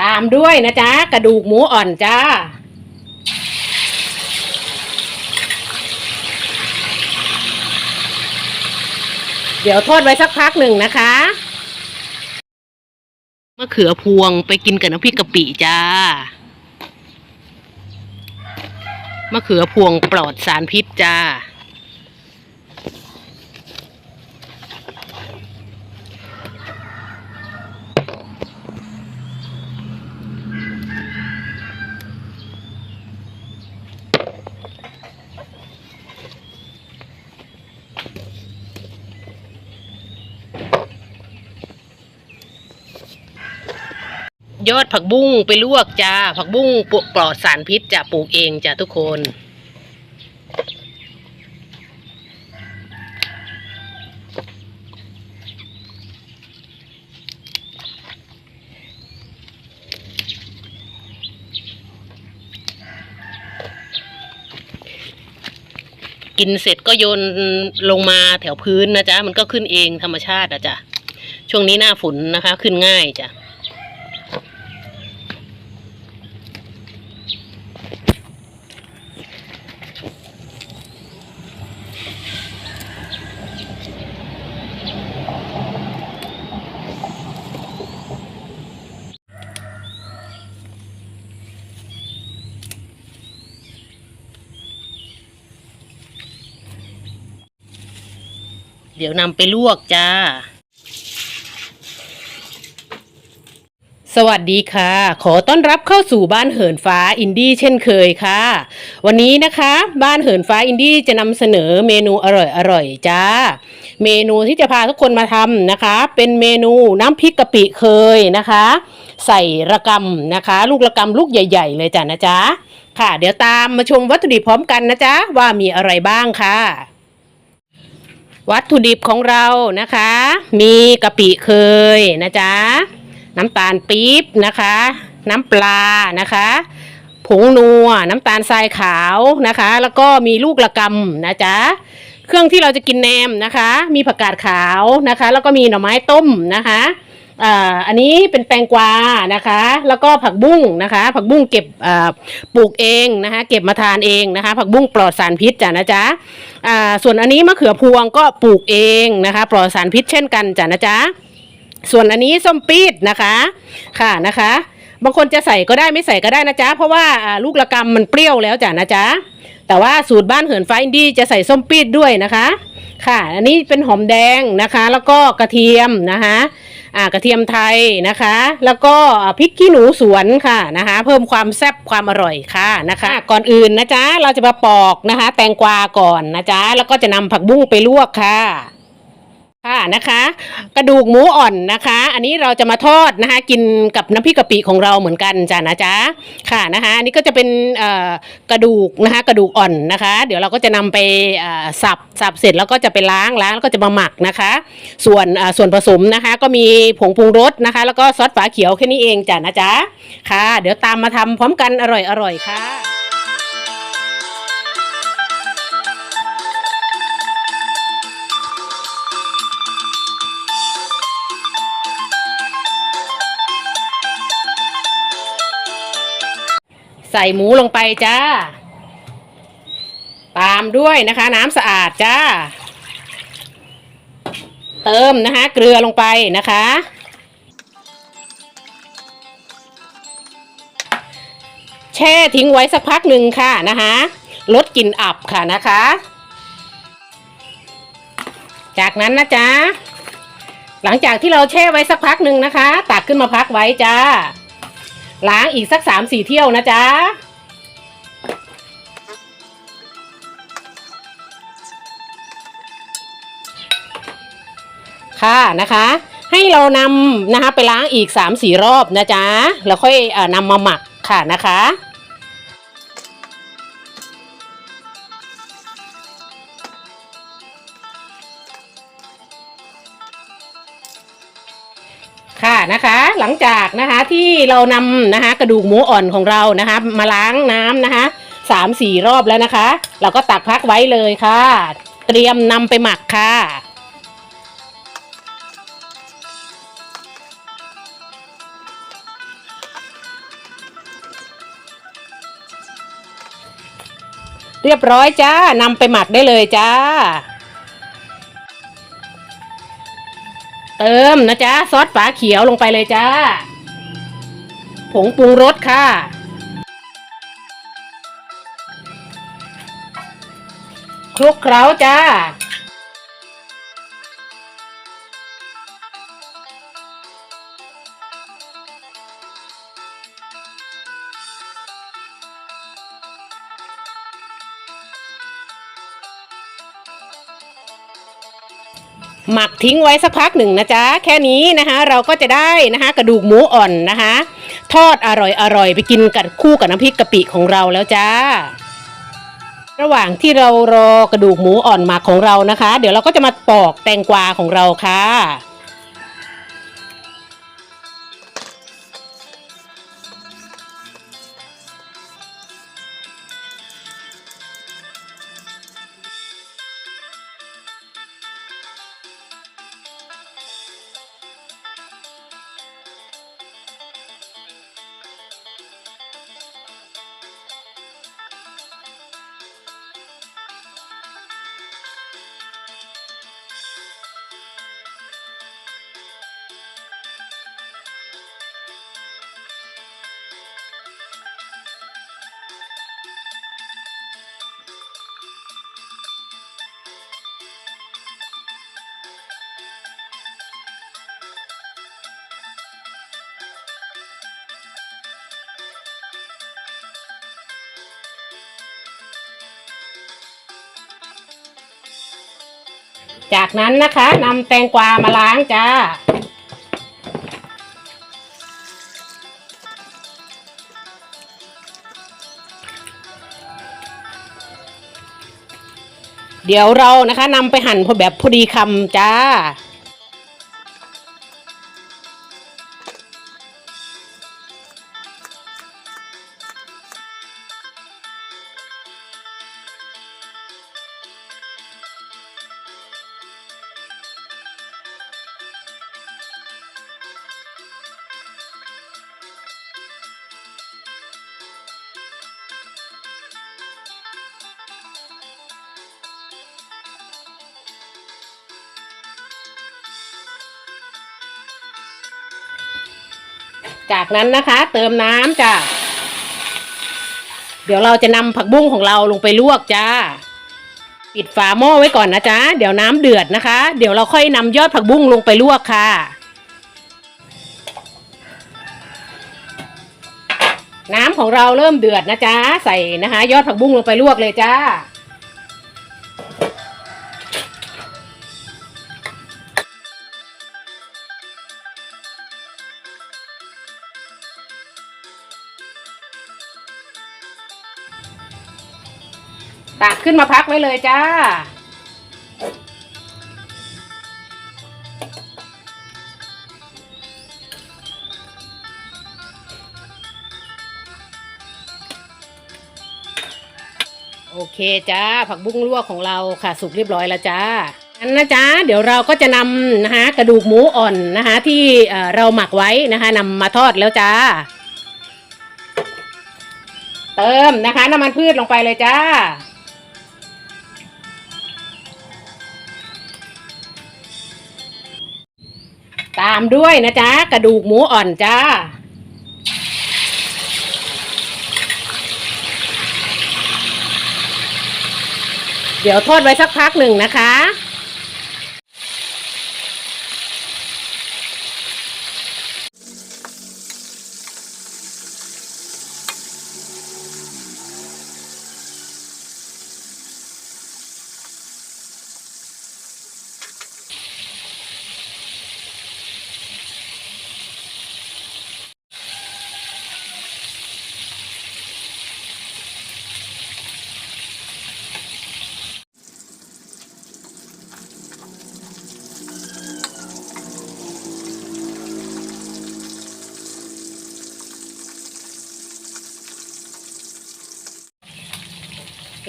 ตามด้วยนะจ๊ะ กระดูกหมูอ่อนจ้า เดี๋ยวทอดไว้สักพักหนึ่งนะคะมะเขือพวงไปกินกับน้ำพริกกะปิจ้ามะเขือพวงปลอดสารพิษจ้า ยอดผักบุ้งไปลวกจ้า ผักบุ้งปลอดสารพิษจะปลูกเองจ้ะทุกคนกินเสร็จก็โยนลงมาแถวพื้นนะจ๊ะ มันก็ขึ้นเองธรรมชาติอะจ้ะช่วงนี้หน้าฝนนะคะ ขึ้นง่ายจ้ะ เดี๋ยวนำไปลวกจ้า สวัสดีค่ะ ขอต้อนรับเข้าสู่บ้านเหินฟ้าอินดี้เช่นเคยค่ะ วันนี้นะคะ บ้านเหินฟ้าอินดี้จะนำเสนอเมนูอร่อยๆจ้า เมนูที่จะพาทุกคนมาทำนะคะ เป็นเมนูน้ำพริกกะปิเคยนะคะ ใส่ระกำนะคะ ลูกระกำลูกใหญ่ ๆ เลยจ้ะนะจ๊ะค่ะ เดี๋ยวตามมาชมวัตถุดิบพร้อมกันนะจ๊ะว่ามีอะไรบ้างค่ะ วัตถุดิบของเรานะคะ มีกะปิเคยนะจ๊ะน้ำตาลปี๊บนะคะ น้ำปลานะคะผงนัว น้ำตาลทรายขาวนะคะ แล้วก็มีลูกระกำนะจ๊ะเครื่องที่เราจะกินแหนมนะคะ มีผักกาดขาวนะคะ แล้วก็มีหน่อไม้ต้มนะคะ อ่าอันนี้เป็นแตงกวานะคะ แล้วก็ผักบุ้งนะคะ ผักบุ้งเก็บอ่าปลูกเองนะคะ เก็บมาทานเองนะคะ ผักบุ้งปลอดสารพิษจ้ะนะจ๊ะอ่าส่วนอันนี้มะเขือพวงก็ปลูกเองนะคะ ปลอดสารพิษเช่นกันจ้ะนะจ๊ะส่วนอันนี้ส้มปี๊ดนะคะค่ะนะคะ บางคนจะใส่ก็ได้ไม่ใส่ก็ได้นะจ๊ะเพราะว่าลูกระกำมันเปรี้ยวแล้วจ้ะนะจ๊ะ แต่ว่าสูตรบ้านเหินฟ้าอินดี้จะใส่ส้มปี๊ดด้วยนะคะ ค่ะ อันนี้เป็นหอมแดงนะคะ แล้วก็กระเทียมนะคะอ่ากระเทียมไทยนะคะ แล้วก็พริกขี้หนูสวนค่ะนะคะ เพิ่มความแซ่บความอร่อยค่ะนะคะ ก่อนอื่นนะจ๊ะเราจะมาปอกนะคะ แตงกวาก่อนนะจ๊ะแล้วก็จะนำผักบุ้งไปลวกค่ะ ค่ะนะคะ กระดูกหมูอ่อนนะคะ อันนี้เราจะมาทอดนะคะ กินกับน้ำพริกกะปิของเราเหมือนกันจ้ะนะจ๊ะค่ะนะคะอันนี้ก็จะเป็นกระดูกนะคะ กระดูกอ่อนนะคะ เดี๋ยวเราก็จะนำไปสับสับเสร็จแล้วก็จะไปล้างล้างแล้วก็จะมาหมักนะคะ ส่วนส่วนผสมนะคะ ก็มีผงปรุงรสนะคะ แล้วก็ซอสฝาเขียวแค่นี้เองจ้ะนะจ๊ะค่ะ เดี๋ยวตามมาทำพร้อมกันอร่อยอร่อยค่ะ ส่หมูลงไปจ้า ตามด้วยนะคะ น้ำสะอาดจ้า เติมนะคะ เกลือลงไปนะคะ แช่ทิ้งไว้สักพักหนึ่งค่ะนะคะลดกลิ่นอับค่ะนะคะ จากนั้นนะจ๊ะหลังจากที่เราแช่ไว้สักพักหนึ่งนะคะ ตักขึ้นมาพักไว้จ้า ล้างอีกสักสามสี่เที่ยวนะจ๊ะค่ะนะคะ ให้เรานำนะคะไปล้างอีกสามสี่รอบนะจ๊ะแล้วค่อยเอ่อนำมาหมักค่ะนะคะ ค่ะนะคะ หลังจากนะคะที่เรานำนะคะ กระดูกหมูอ่อนของเรานะคะ มาล้างน้ำนะคะสามสี่รอบแล้วนะคะ เราก็ตักพักไว้เลยค่ะ เตรียมนำไปหมักค่ะเรียบร้อยจ้านำไปหมักได้เลยจ้า เติมนะจ๊ะซอสฝาเขียวลงไปเลยจ้า ผงปรุงรสค่ะ คลุกเคล้าจ้า หมักทิ้งไว้สักพักหนึ่งนะจ๊ะแค่นี้นะคะเราก็จะได้นะคะกระดูกหมูอ่อนนะคะ ทอดอร่อยอร่อยไปกินกับคู่กับน้ำพริกกะปิของเราแล้วจ้า ระหว่างที่เรารอกระดูกหมูอ่อนหมักของเรานะคะ เดี๋ยวเราก็จะมาปอกแตงกวาของเราค่ะ จากนั้นนะคะนำแตงกวามาล้างจ้า เดี๋ยวเรานะคะนำไปหั่นพอแบบพอดีคำจ้า จากนั้นนะคะเติมน้ำจ้ะ เดี๋ยวเราจะนำผักบุ้งของเราลงไปลวกจ้า ปิดฝาหม้อไว้ก่อนนะจ๊ะ เดี๋ยวน้ำเดือดนะคะ เดี๋ยวเราค่อยนำยอดผักบุ้งลงไปลวกค่ะน้ำของเราเริ่มเดือดนะจ๊ะ ใส่นะคะ ยอดผักบุ้งลงไปลวกเลยจ้า ตักขึ้นมาพักไว้เลยจ้า โอเคจ้า ผักบุ้งลวกของเราค่ะ สุกเรียบร้อยแล้วจ้าอันนะจ๊ะเดี๋ยวเราก็จะนำนะคะกระดูกหมูอ่อนนะคะที่เอ่อเราหมักไว้นะคะนำมาทอดแล้วจ้า เติมนะคะน้ำมันพืชลงไปเลยจ้า ตามด้วยนะจ๊ะ กระดูกหมูอ่อนจ้า เดี๋ยวทอดไว้สักพักหนึ่งนะคะ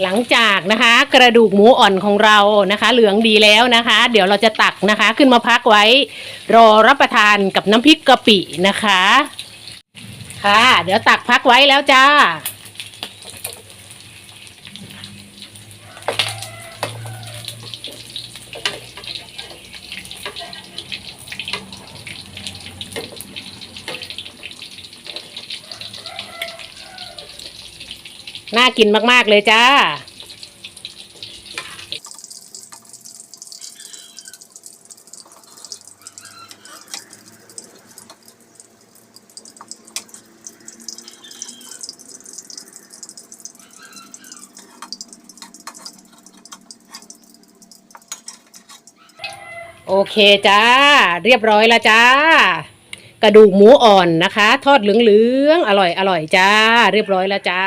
หลังจากนะคะ กระดูกหมูอ่อนของเรานะคะ เหลืองดีแล้วนะคะ เดี๋ยวเราจะตักนะคะ ขึ้นมาพักไว้ รอรับประทานกับน้ำพริกกะปินะคะ ค่ะ เดี๋ยวตักพักไว้แล้วจ้า น่ากินมาก ๆ เลยจ้า โอเคจ้า เรียบร้อยแล้วจ้ากระดูกหมูอ่อนนะคะ ทอดเหลืองๆ อร่อยอร่อยจ้า เรียบร้อยแล้วจ้า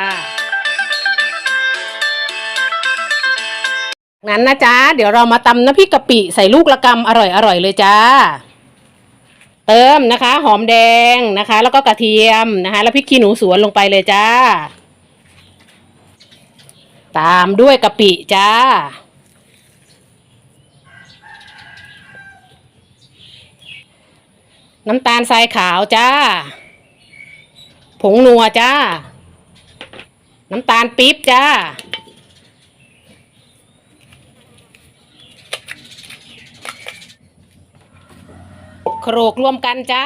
งั้นนะจ๊ะ เดี๋ยวเรามาตำน้ำพริกกะปิใส่ลูกละกำอร่อยอร่อยเลยจ้า เติมนะคะ หอมแดงนะคะ แล้วก็กระเทียมนะคะ แล้วพริกขี้หนูสวนลงไปเลยจ้า ตามด้วยกะปิจ้า น้ำตาลทรายขาวจ้า ผงนัวจ้า น้ำตาลปี๊บจ้า โขลกรวมกันจ้า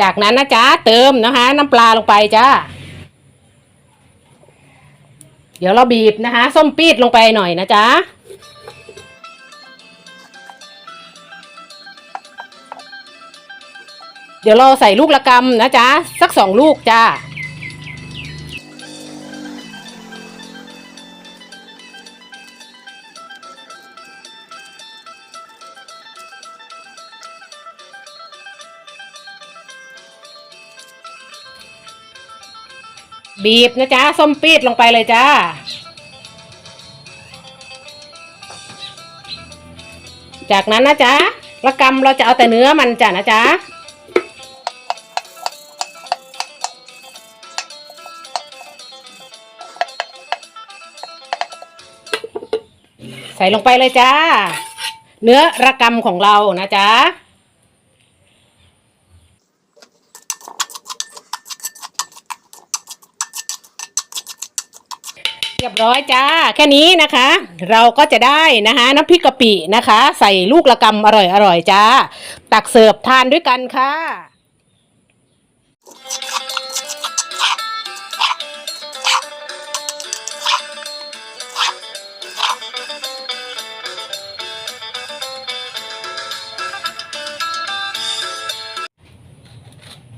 จากนั้นนะจ๊ะเติมนะคะ น้ำปลาลงไปจ้า เดี๋ยวเราบีบนะคะ ส้มปี๊ดลงไปหน่อยนะจ๊ะเดี๋ยวเราใส่ลูกละกำนะจ๊ะสักสองลูกจ้า บีบนะจ๊ะส้มปี๊ดลงไปเลยจ้า จากนั้นนะจ๊ะละกำเราจะเอาแต่เนื้อมันจ้ะนะจ๊ะใส่ลงไปเลยจ้า เนื้อระกำของเรานะจ๊ะ รียบร้อยจ้า แค่นี้นะคะ เราก็จะได้นะคะน้ำพริกกะปินะคะ ใส่ลูกละกำอร่อยอร่อยจ้า ตักเสิร์ฟทานด้วยกันค่ะ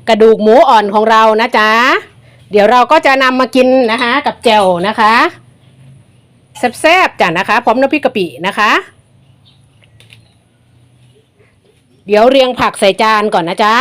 กระดูกหมูอ่อนของเรานะจ๊ะ เดี๋ยวเราก็จะนำมากินนะคะกับแจ่วนะคะแซ่บๆจ้ะนะคะ พร้อมน้ำพริกกะปินะคะ เดี๋ยวเรียงผักใส่จานก่อนนะจ๊ะ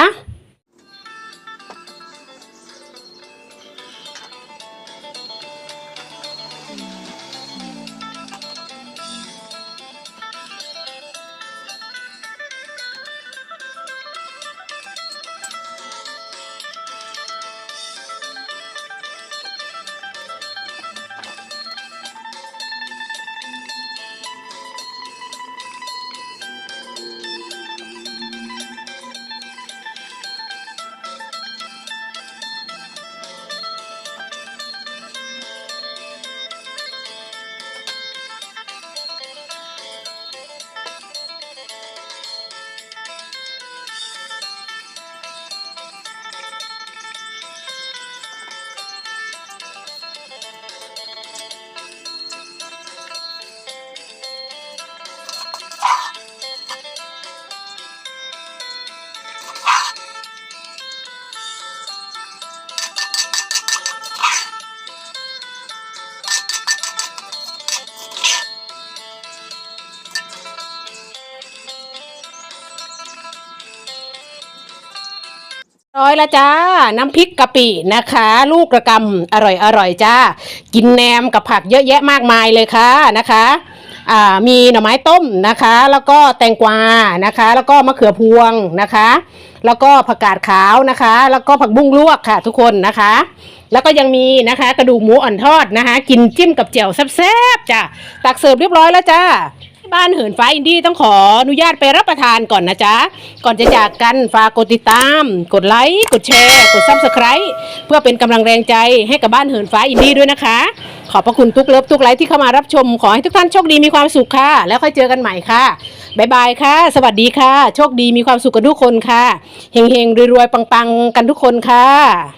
ร้อยละจ้า น้ำพริกกะปินะคะ ลูกกระกำอร่อยอร่อยจ้า กินแหนมกับผักเยอะแยะมากมายเลยค่ะนะคะอ่ามีหน่อไม้ต้มนะคะ แล้วก็แตงกวานะคะ แล้วก็มะเขือพวงนะคะ แล้วก็ผักกาดขาวนะคะ แล้วก็ผักบุ้งลวกค่ะ ทุกคนนะคะ แล้วก็ยังมีนะคะ กระดูกหมูอ่อนทอดนะคะ กินจิ้มกับแจ่วแซ่บๆจ้ะตักเสิร์ฟเรียบร้อยแล้วจ้า บ้านเหินฟ้าอินดี้ต้องขออนุญาตไปรับประทานก่อนนะจ๊ะ ก่อนจะจากกันฝากกดติดตาม กดไลค์กดแชร์ กดซับสไคร b e เพื่อเป็นกำลังแรงใจให้กับบ้านเหินฟ้าอินดี้ด้วยนะคะ ขอบพระคุณทุกเลิฟทุกไลค์ที่เข้ามารับชม ขอให้ทุกท่านโชคดีมีความสุขค่ะ แล้วค่อยเจอกันใหม่ค่ะบ๊ายบายค่ะ สวัสดีค่ะ โชคดีมีความสุขกันทุกคนค่ะเฮงๆรวยๆปังๆ กันทุกคนค่ะ